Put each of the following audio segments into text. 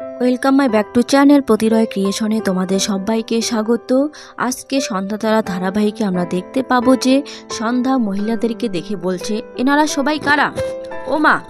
Welcome my back to channel Pratiroy ক্রিয়েশনে তোমাদের সবাইকে স্বাগত। আজকে সন্ধ্যা তারা ধারাবাহিকে আমরা দেখতে পাবো যে সন্ধ্যা মহিলাদেরকে দেখে বলছে, এনারা সবাই কারা? ও মা,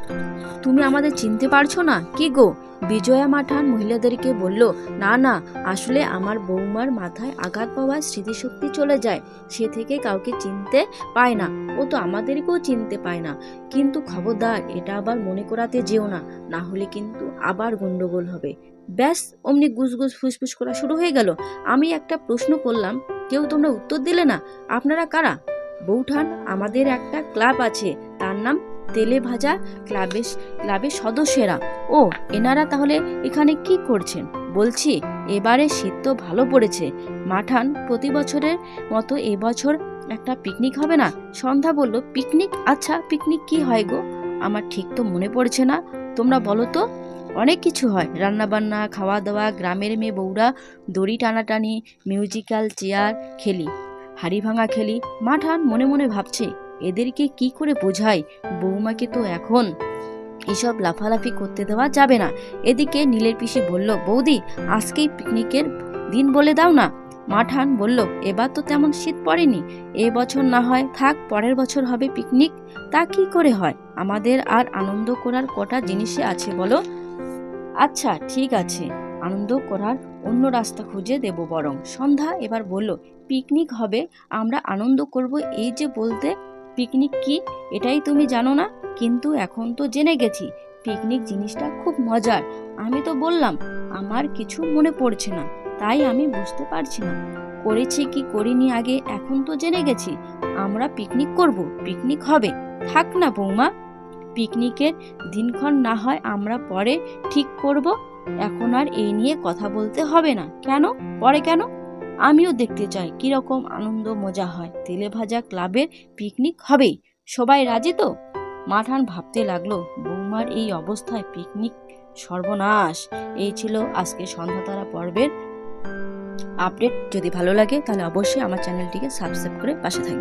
তুমি আমাদের চিনতে পারছ না? কি গো? বিজয়া মাঠান মহিলাদেরকে বলল, না না, আসলে আমার বৌমার মাথায় আঘাত পাওয়ার স্মৃতিশক্তি চলে যায়। সে থেকে কাউকে চিনতে পায় না। ও তো আমাদেরকেও চিনতে পায় না। কিন্তু খবরদার, এটা আবার মনে করাতে যেও না। না হলে কিন্তু আবার গন্ডগোল হবে। ব্যাস, অমনি গুজগুজ ফুসফুস করা শুরু হয়ে গেল। আমি একটা প্রশ্ন করলাম, কেউ তোমরা উত্তর দিলে না? আপনারা কারা? বৌঠান, আমাদের একটা ক্লাব আছে। তার নাম তেলে ভাজা ক্লাবের ক্লাবের সদস্যেরা, ও, এনারা তাহলে এখানে কি করছেন? বলছি, এবারে শীত তো ভালো পড়েছে। মাঠান প্রতি বছরের মতো এবছর একটা পিকনিক হবে না? সন্ধ্যা বলল পিকনিক আচ্ছা পিকনিক কি হয় গো? আমার ঠিক তো মনে পড়ছে না। তোমরা বলো তো? অনেক কিছু হয়। রান্নাবান্না খাওয়া দাওয়া গ্রামের মেয়ে বউরা, দড়ি টানাটানি মিউজিক্যাল চেয়ার খেলি, হাড়ি ভাঙা খেলি। মাঠান মনে মনে ভাবছে এদেরকে কি করে বোঝাই? বৌমাকে তো এখন এসব লাফালাফি করতে দেওয়া যাবে না। এদিকে নীলের পিসি বলল, বৌদি, আজকেই পিকনিকের দিন বলে দাও না। মাঠান বলল, এবার তো তেমন শীত পড়েনি। এ বছর না হয় থাক, পরের বছর হবে পিকনিক। তা কি করে হয়? আমাদের আর আনন্দ করার কটা জিনিসে আছে বলো? আচ্ছা ঠিক আছে। আনন্দ করার অন্য রাস্তা খুঁজে দেব বরং। সন্ধ্যা এবার বলল, পিকনিক হবে, আমরা আনন্দ করব এই যে বলতে পিকনিক কি? এটাই তুমি জানো না? কিন্তু এখন তো জেনে গেছি, পিকনিক জিনিসটা খুব মজার। আমি তো বললাম, আমার কিছু মনে পড়ছে না, তাই আমি বুঝতে পারছি না। করেছি কি করিনি আগে, এখন তো জেনে গেছি। আমরা পিকনিক করব, পিকনিক হবে। থাক না বৌমা। পিকনিকের দিনক্ষণ না হয় আমরা পরে ঠিক করব। এখন আর এই নিয়ে কথা বলতে হবে না। কেন? পরে কেন? আমিও দেখতে চাই কীরকম আনন্দ মজা হয়। তেলে ভাজা ক্লাবের পিকনিক হবে সবাই রাজি তো? মাঠান ভাবতে লাগল, বৌমার এই অবস্থায় পিকনিক সর্বনাশ। এই ছিল আজকে সন্ধ্যাতারা পর্বের আপডেট যদি ভালো লাগে তাহলে অবশ্যই আমার চ্যানেলটিকে সাবস্ক্রাইব করে পাশে থাকবে।